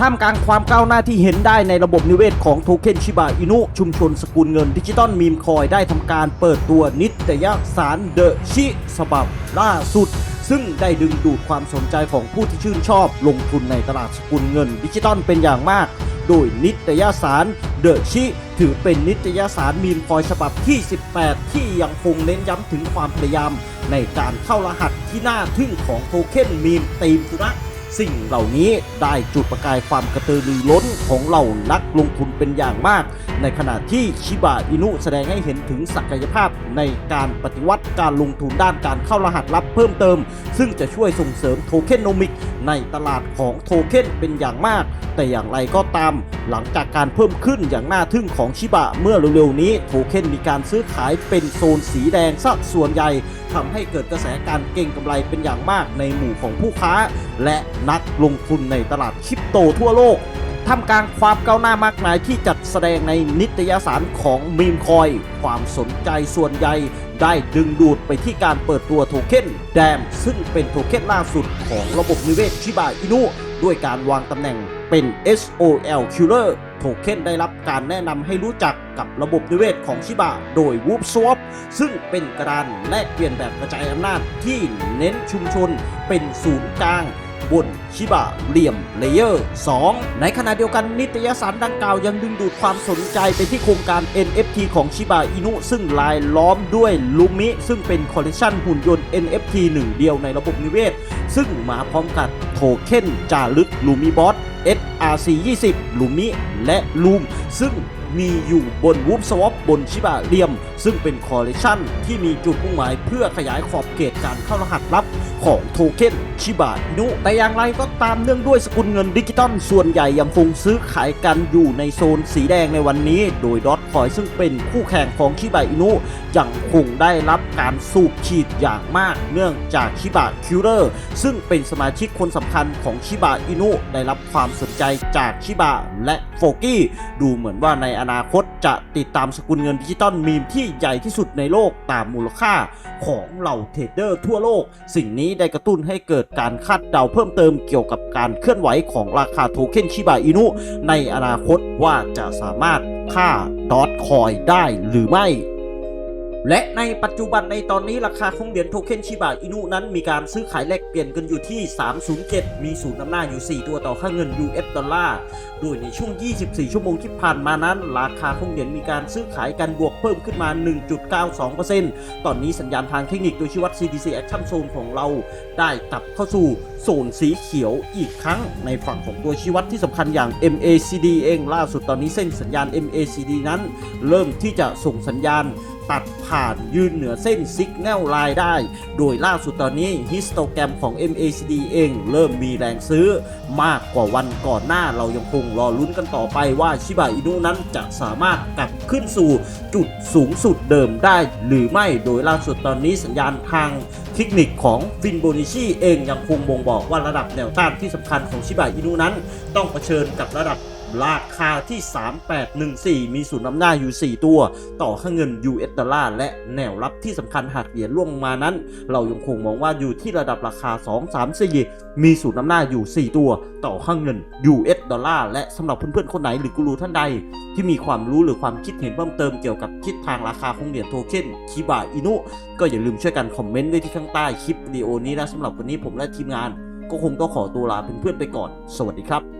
ท่ามกลางความก้าวหน้าที่เห็นได้ในระบบนิเวศของโทเค็นชิบะอินุชุมชนสกุลเงินดิจิตอลมีมคอยได้ทำการเปิดตัวนิตยสารเดอะชิฉบับล่าสุด ซึ่งได้ดึงดูดความสนใจของผู้ที่ชื่นชอบลงทุนในตลาดสกุลเงิน ดิจิตอลเป็นอย่างมาก โดยนิตยสารเดอะชิถือเป็นนิตยสารมีมคอยฉบับที่ 18 ที่ยังคงเน้นย้ำถึงความพยายามในการเข้ารหัสที่น่าทึ่งของโทเค็นมีมตีมสุนัข สิ่งเหล่านี้ได้จุดประกายความกระตือรือร้นของเหล่านักลงทุนเป็นอย่างมาก ในขณะที่ชิบะอินุแสดงให้เห็นถึงศักยภาพในการปฏิวัติการลงทุนด้านการเข้ารหัสลับเพิ่มเติม ซึ่งจะช่วยส่งเสริมโทเค็นโนมิกในตลาดของโทเค็นเป็นอย่างมาก แต่อย่างไรก็ตาม หลังจากการเพิ่มขึ้นอย่างน่าทึ่งของชิบะเมื่อเร็วๆนี้โทเค็นมีการซื้อขายเป็นโซนสีแดงสัส่วนใหญ่ ทำให้เกิดกระแสการเก็งกำไรเป็นอย่างมากในหมู่ของผู้ค้า และนักลงทุนในตลาดคริปโตทั่วโลกท่ามกลางความก้าวหน้ามากมายที่จัดแสดงในนิตยสารของมีมคอย ความสนใจส่วนใหญ่ได้ดึงดูดไปที่การเปิดตัวโทเค็นแดม ซึ่งเป็นโทเค็นล่าสุดของระบบนิเวศชิบะอินุ ด้วยการวางตำแหน่งเป็น SOL Killer โทเค็นได้รับการแนะนำให้รู้จักกับระบบนิเวศของชิบะโดย Whoop Swap ซึ่งเป็นกระดานแลกเปลี่ยนแบบกระจายอำนาจที่เน้นชุมชนเป็นศูนย์กลางบนชิบะเหลี่ยมเลเยอร์ 2 ในขณะเดียวกันนิตยสารดังกล่าวยังดึงดูดความสนใจไปที่โครงการ NFT ของชิบะอินุซึ่งลายล้อมด้วยลูมิ ซึ่งเป็นคอลเลคชันหุ่นยนต์ NFT หนึ่งเดียวในระบบนิเวศ ซึ่งมาพร้อมกับโทเค็นจารึกลูมิบอส SRC 20ลูมิและลูมซึ่ง มีอยู่บนวูฟสวอปบนชิบะเรียม ซึ่งเป็นคอลเลคชันที่มีจุดมุ่งหมายเพื่อขยายขอบเขตการเข้ารหัสลับของโทเค็นชิบะอินุ แต่อย่างไรก็ตามเนื่องด้วยสกุลเงินดิจิตอลส่วนใหญ่ยังคงซื้อขายกันอยู่ในโซนสีแดงในวันนี้ โดยดอทคอยซึ่งเป็นคู่แข่งของชิบะอินุยังคงได้รับการสูบฉีดอย่างมาก เนื่องจากชิบะคิวเลอร์ซึ่งเป็นสมาชิกคนสำคัญของชิบะอินุได้รับความสนใจจากชิบะและโฟกี้ดูเหมือนว่าในอนาคตจะติดตามสกุลเงินดิจิตอลมีมที่ใหญ่ที่สุดในโลกตามมูลค่าของเหล่าเทรดเดอร์ทั่วโลก สิ่งนี้ได้กระตุ้นให้เกิดการคาดเดาเพิ่มเติมเกี่ยวกับการเคลื่อนไหวของราคาโทเค็นชิบะอินุในอนาคตว่าจะสามารถค่าดอทคอยได้หรือไม่ และในปัจจุบันในตอนนี้ราคาของเหรียญโทเค็นชิบะอินุนั้นมีการซื้อขายแลกเปลี่ยนกันอยู่ที่ 307 มีศูนย์นำหน้าอยู่ 4 ตัวต่อค่าเงิน US ดอลลาร์ โดยในช่วง 24 ชั่วโมงที่ผ่านมานั้น ราคาของเหรียญมีการซื้อขายกันบวกเพิ่มขึ้นมา 1.92%ตอนนี้สัญญาณทางเทคนิคโดยชี้วัด CDC Action Zone ของเรา ได้กลับเข้าสู่โซนสีเขียวอีกครั้งในฝั่งของตัวชี้วัดที่สำคัญอย่าง MACD เองล่าสุดตอนนี้เส้นสัญญาณ MACD นั้น เริ่มที่จะส่งสัญญาณ ตัดผ่านยืนเหนือเส้น Signal Line ได้ โดยล่าสุดตอนนี้ฮิสโตแกรมของ MACD เองเริ่มมีแรงซื้อ มากกว่าวันก่อนหน้าเรายังคงรอลุ้นกันต่อไปว่าชิบะอินุนั้นจะสามารถกลับขึ้นสู่จุดสูงสุดเดิมได้ หรือไม่โดยล่าสุดตอนนี้สัญญาณทางเทคนิคของฟินโบนิชีเองยังคงบ่งบอกว่าระดับแนวต้านที่สำคัญของชิบะอินุนั้น ต้องเผชิญกับระดับ ราคาที่ 3814 มีศูนย์นำหน้าอยู่ 4 ตัว ต่อค่าเงิน US ดอลลาร์และแนวรับที่สำคัญหากเหรียญล่วงมานั้น เรายังคงมองว่าอยู่ที่ระดับราคา 234 มีศูนย์นำหน้าอยู่ 4 ตัว ต่อค่าเงิน US ดอลลาร์และสำหรับเพื่อนๆ คนไหนหรือกูรูท่านใด ที่มีความรู้หรือความคิดเห็นเพิ่มเติมเกี่ยวกับทิศทางราคาของเหรียญโทเค็นชิบะอินุก็อย่าลืมช่วยกันคอมเมนต์ไว้ที่ข้างใต้คลิปวิดีโอนี้นะสำหรับวันนี้ผมและทีมงาน ก็คงต้องขอตัวลาเพื่อนๆไปก่อน สวัสดีครับ